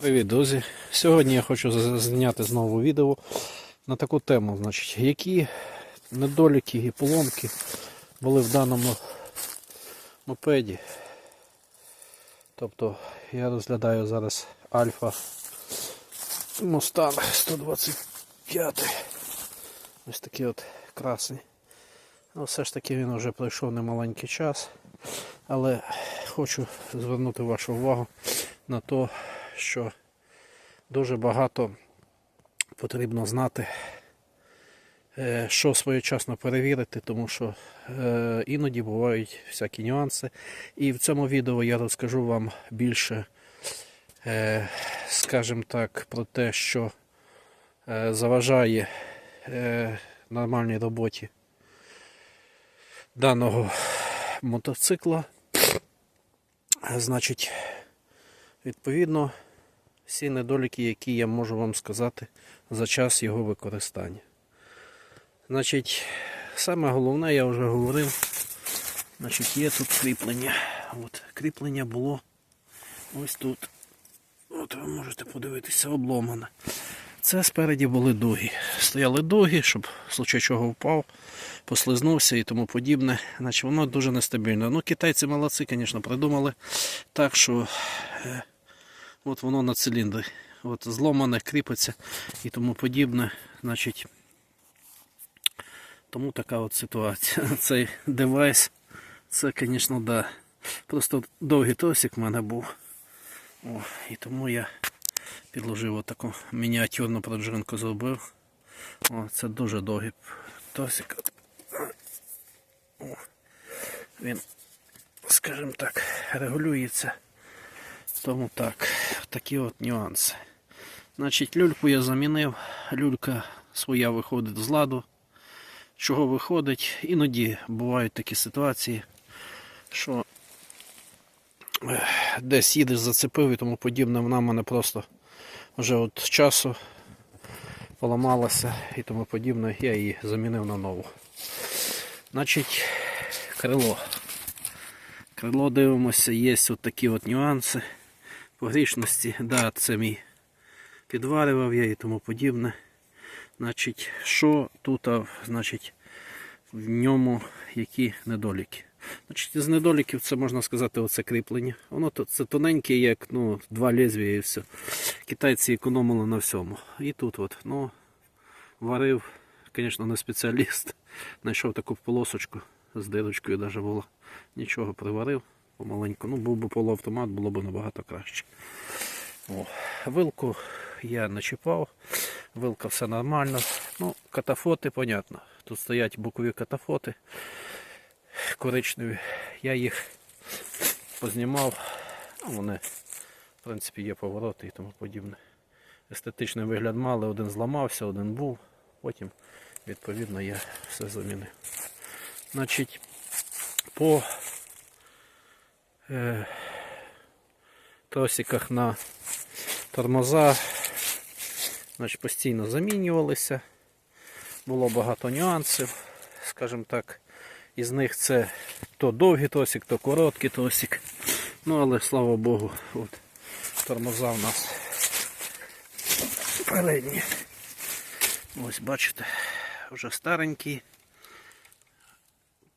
Привіт, друзі! Сьогодні я хочу зняти знову відео на таку тему, значить, які недоліки і поломки були в даному мопеді. Тобто я розглядаю зараз Альфа Мустанг 125. Ось такий от красний. Ну, все ж таки він вже пройшов немаленький час, але хочу звернути вашу увагу на те, що дуже багато потрібно знати, е, що своєчасно перевірити, тому що е, іноді бувають всякі нюанси. І в цьому відео я розкажу вам більше, е, скажімо так, про те, що заважає нормальній роботі даного мотоцикла. Значить, відповідно, всі недоліки, які я можу вам сказати за час його використання. Значить, саме головне, я вже говорив, значить, є тут кріплення. От, кріплення було ось тут. От ви можете подивитися, обломане. Це спереді були дуги. Стояли дуги, щоб в случай чого впав, послизнувся і тому подібне. Значить, воно дуже нестабільне. Ну, китайці молодці, звісно, придумали так, що е, от воно на циліндрі. От зломане, кріпиться і тому подібне. Значить, тому така от ситуація. Цей девайс, це, звісно, да. Просто довгий тосик в мене був. О, і тому я підложив отаку мініатюрну проджинку зробив. О, це дуже довгий тосик. О, він, скажімо так, регулюється. Тому так, такі от нюанси. Значить, люльку я замінив. Люлька своя виходить з ладу. Чого виходить? Іноді бувають такі ситуації, що десь їдеш, зацепив і тому подібне, вона в мене просто вже от часу поламалася і тому подібне, я її замінив на нову. Значить, крило. Крило дивимося, є от такі от нюанси погрішності. Да, це мій підварював я і тому подібне. Значить, що тут, значить, в ньому які недоліки. Значить, з недоліків це можна сказати оце кріплення. Воно це тоненьке, як ну, два лезвія і все. Китайці економили на всьому. І тут от, ну, варив, звісно, не спеціаліст. Знайшов таку полосочку з дирочкою навіть було. Нічого приварив помаленьку. Ну, був би полуавтомат, було б набагато краще. О, вилку я не чіпав, вилка все нормально. Ну, катафоти, понятно. Тут стоять бокові катафоти коричневі. Я їх познімав. Ну, вони, в принципі, є повороти і тому подібне. Естетичний вигляд мали, один зламався, один був. Потім, відповідно, я все замінив. Значить, по е, тросиках на тормоза значить, постійно замінювалися. Було багато нюансів, скажімо так. Із них це то довгий тосик, то короткий тосик. Ну, але слава Богу, от тормоза в нас передні. Ось бачите, вже старенькі.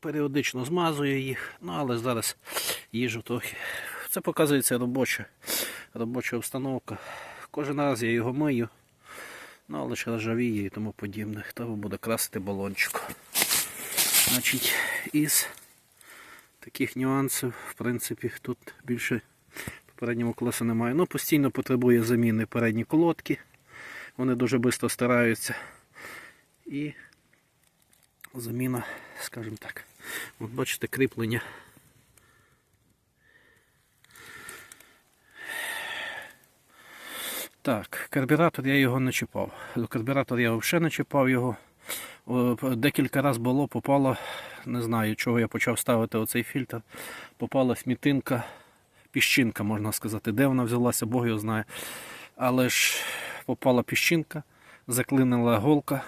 Періодично змазую їх, ну але зараз їжу трохи. Це показується робоча, робоча установка. Кожен раз я його мию, ну але ще ржавіє і тому подібне. Хто буде красити балончик. Значить, із таких нюансів, в принципі, тут більше переднього колеса немає. Ну, постійно потребує заміни передні колодки. Вони дуже швидко стараються. І заміна, скажімо так. От бачите, кріплення. Так, карбюратор я його не чіпав. Карбюратор я взагалі не чіпав його. Декілька разів було, попало, не знаю, чого я почав ставити оцей фільтр. Попала смітинка, піщинка, можна сказати. Де вона взялася, Бог його знає. Але ж попала піщинка, заклинила голка,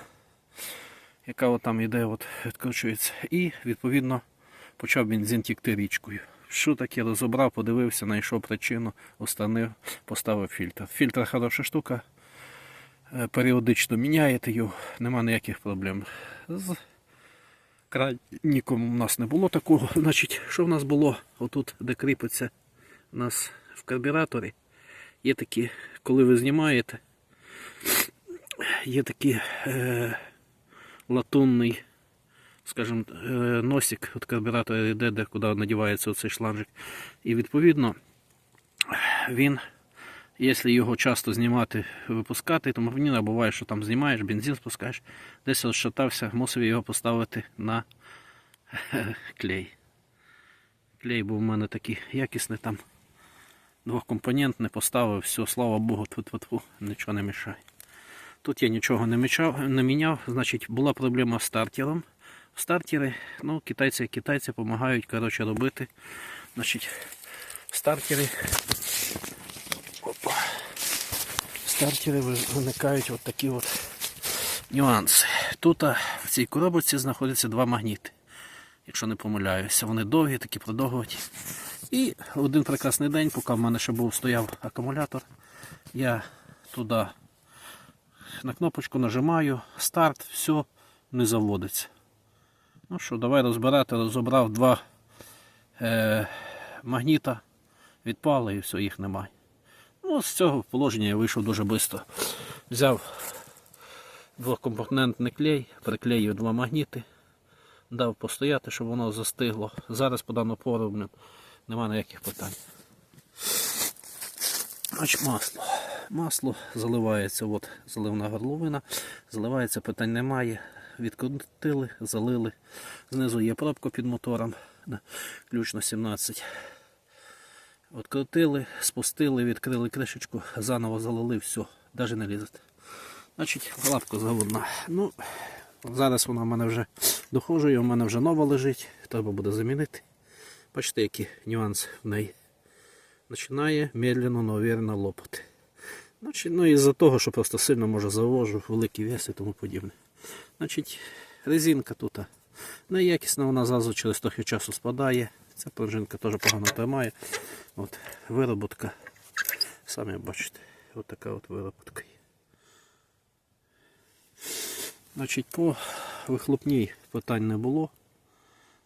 яка от там іде, от, відкручується. І відповідно почав бензин тікти річкою. Що таке розібрав, подивився, знайшов причину, установив, поставив фільтр. Фільтр хороша штука. Е, Періодично міняєте його, нема ніяких проблем. З крайніком у нас не було такого. Значить, що в нас було? Отут, де кріпиться у нас в карбюраторі, є такі, коли ви знімаєте, є такий е, латунний, скажімо, е, носик від карбюратора йде, де куди надівається оцей шланжик. І відповідно він, якщо його часто знімати, випускати, то мовніна буває, що там знімаєш, бензин спускаєш, десь розшатався, мусив його поставити на клей. Клей був у мене такий якісний там. Двохкомпонентний поставив, все, слава Богу, тут нічого не мішає. Тут я нічого не, мічав, не міняв, значить була проблема з стартером. В стартері, ну, китайці, китайці допомагають коротше, робити. Значить, в стартері. Опа. В стартері виникають от такі от нюанси. Тут в цій коробці знаходяться два магніти. Якщо не помиляюся, вони довгі, такі продовгуваті. І один прекрасний день, поки в мене ще був стояв акумулятор, я туди на кнопочку нажимаю, старт, все, не заводиться. Ну що, давай розбирати, розібрав два е, магніта, відпали і все, їх немає. Ну, з цього положення я вийшов дуже швидко. Взяв двокомпонентний клей, приклеїв два магніти, дав постояти, щоб воно застигло. Зараз по дану пору блін, нема ніяких питань. Значить, масло. Масло заливається, от заливна горловина, заливається, питань немає. Відкрутили, залили. Знизу є пробка під мотором, на ключ на 17. Открутили, спустили, відкрили кришечку, заново залили, все, навіть не лізете. Значить, лапка заводна. Ну, зараз вона в мене вже дохожує, у мене вже нова лежить, треба буде замінити. Бачите, які нюанси в неї. Починає медленно, но уверенно лопати. Значить, ну із-за того, що просто сильно може завожу, великий вес і тому подібне. Значить, резинка тут неякісна, вона зразу через трохи часу спадає. Ця пружинка теж погано тримає. От, вироботка. Самі бачите, от така от вироботка. Значить, по вихлопній питань не було.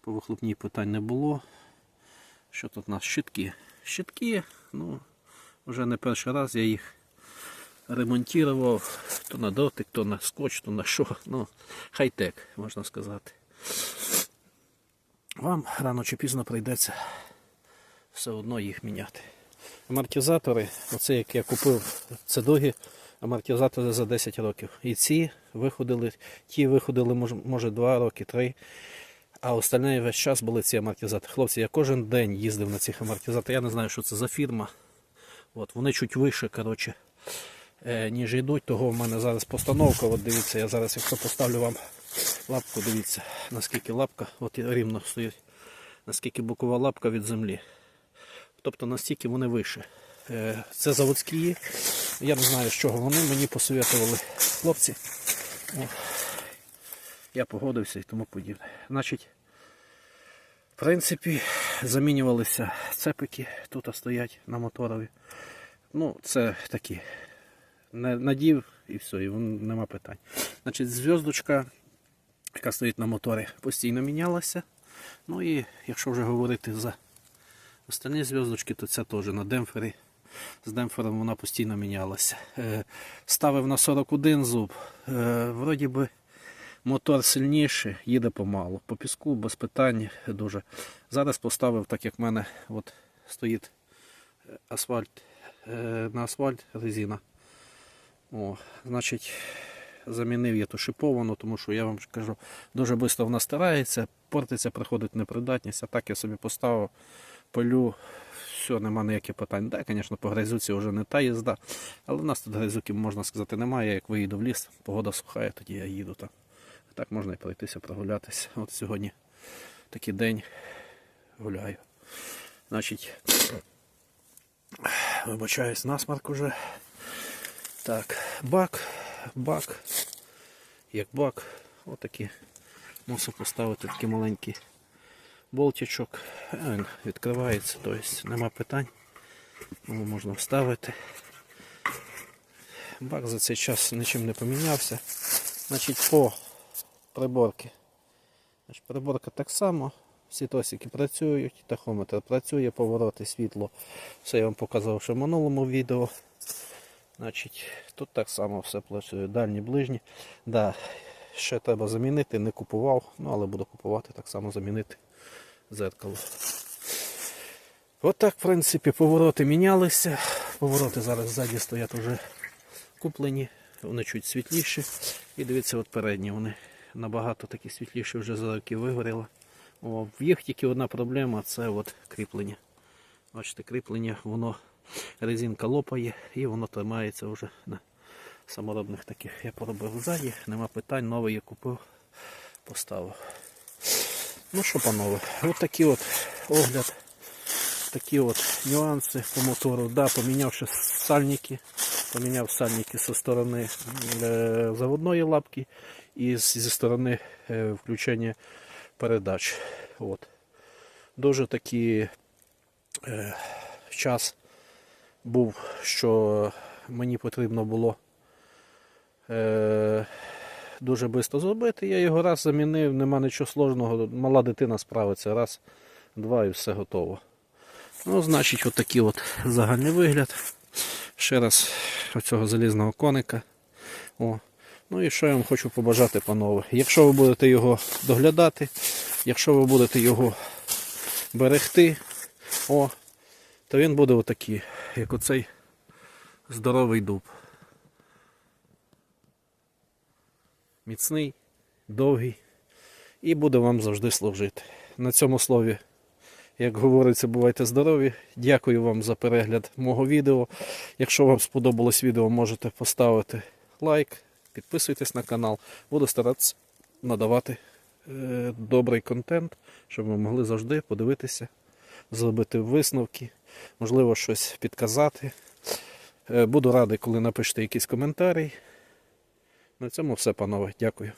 По вихлопній питань не було. Що тут у нас? Щитки. Щитки, ну, вже не перший раз я їх ремонтував. То на дотик, то на скотч, то на що. Ну, хай-тек, можна сказати. Вам рано чи пізно прийдеться все одно їх міняти. Амортизатори, оце як я купив, це довгі амортизатори за 10 років. І ці виходили, ті виходили, може, може 2 роки, 3. А остальне весь час були ці амортизатори. Хлопці, я кожен день їздив на цих амортизаторах. Я не знаю, що це за фірма. От, вони чуть вище, коротше, ніж йдуть. Того в мене зараз постановка. От дивіться, я зараз, якщо поставлю вам лапку, дивіться, наскільки лапка, от рівно стоїть, наскільки бокова лапка від землі. Тобто настільки вони вище. Е, Це заводські. Я не знаю, з чого вони мені посоветували хлопці. Я погодився і тому подібне. Значить, в принципі, замінювалися цепики, тут стоять на моторові. Ну, це такі. Надів і все, і нема питань. Значить, зв'язочка, яка стоїть на моторі, постійно мінялася. Ну і якщо вже говорити за Останні зв'язочки, то ця теж на демпфері. З демпфером вона постійно мінялася. Е, Ставив на 41 зуб. Е, Вроді би мотор сильніший, їде помалу. По піску без питань дуже. Зараз поставив, так як в мене от стоїть е, асфальт, на асфальт резина. О, значить, замінив я ту шиповану, тому що я вам кажу, дуже швидко вона стирається, портиться, приходить непридатність. А так я собі поставив полю, все, нема ніяких питань. Так, звісно, по грязюці вже не та їзда, але в нас тут грязюки, можна сказати, немає. Як виїду в ліс, погода сухає, тоді я їду там. Так можна і пройтися, прогулятися. От сьогодні такий день гуляю. Значить, вибачаюсь, насмарк уже. Так, бак, бак, як бак, отакі. Мусив поставити такі маленькі болтичок. Він відкривається, тобто нема питань. Його можна вставити. Бак за цей час нічим не помінявся. Значить, по приборці. Значить, приборка так само. Всі тосики працюють, тахометр працює, повороти, світло. Все я вам показав ще в минулому відео. Значить, тут так само все працює. Дальні, ближні. Да, ще треба замінити, не купував, ну але буду купувати, так само замінити зеркало. От так, в принципі, повороти мінялися. Повороти зараз ззаді стоять вже куплені, вони чуть світліші. І дивіться, от передні вони набагато такі світліші вже за роки вигоріли. О, в їх тільки одна проблема це от кріплення. Бачите, кріплення, воно резинка лопає і воно тримається вже на саморобних таких. Я поробив ззаді, нема питань, новий я купив, поставив. Ну що, панове, от такий от огляд, такі от нюанси по мотору. Да, поміняв ще сальники, поміняв сальники зі сторони е, заводної лапки і зі сторони е, включення передач. От. Дуже такий е, час був, що мені потрібно було е, дуже швидко зробити. Я його раз замінив, нема нічого сложного. Мала дитина справиться. Раз, два і все готово. Ну, значить, отакий от загальний вигляд. Ще раз оцього залізного коника. О. Ну і що я вам хочу побажати, панове. Якщо ви будете його доглядати, якщо ви будете його берегти, о, то він буде отакий, як оцей здоровий дуб. Міцний, довгий і буде вам завжди служити. На цьому слові, як говориться, бувайте здорові. Дякую вам за перегляд мого відео. Якщо вам сподобалось відео, можете поставити лайк, підписуйтесь на канал. Буду старатися надавати е, добрий контент, щоб ви могли завжди подивитися, зробити висновки, можливо, щось підказати. Е, Буду радий, коли напишете якийсь коментарі. На цьому все, панове. Дякую.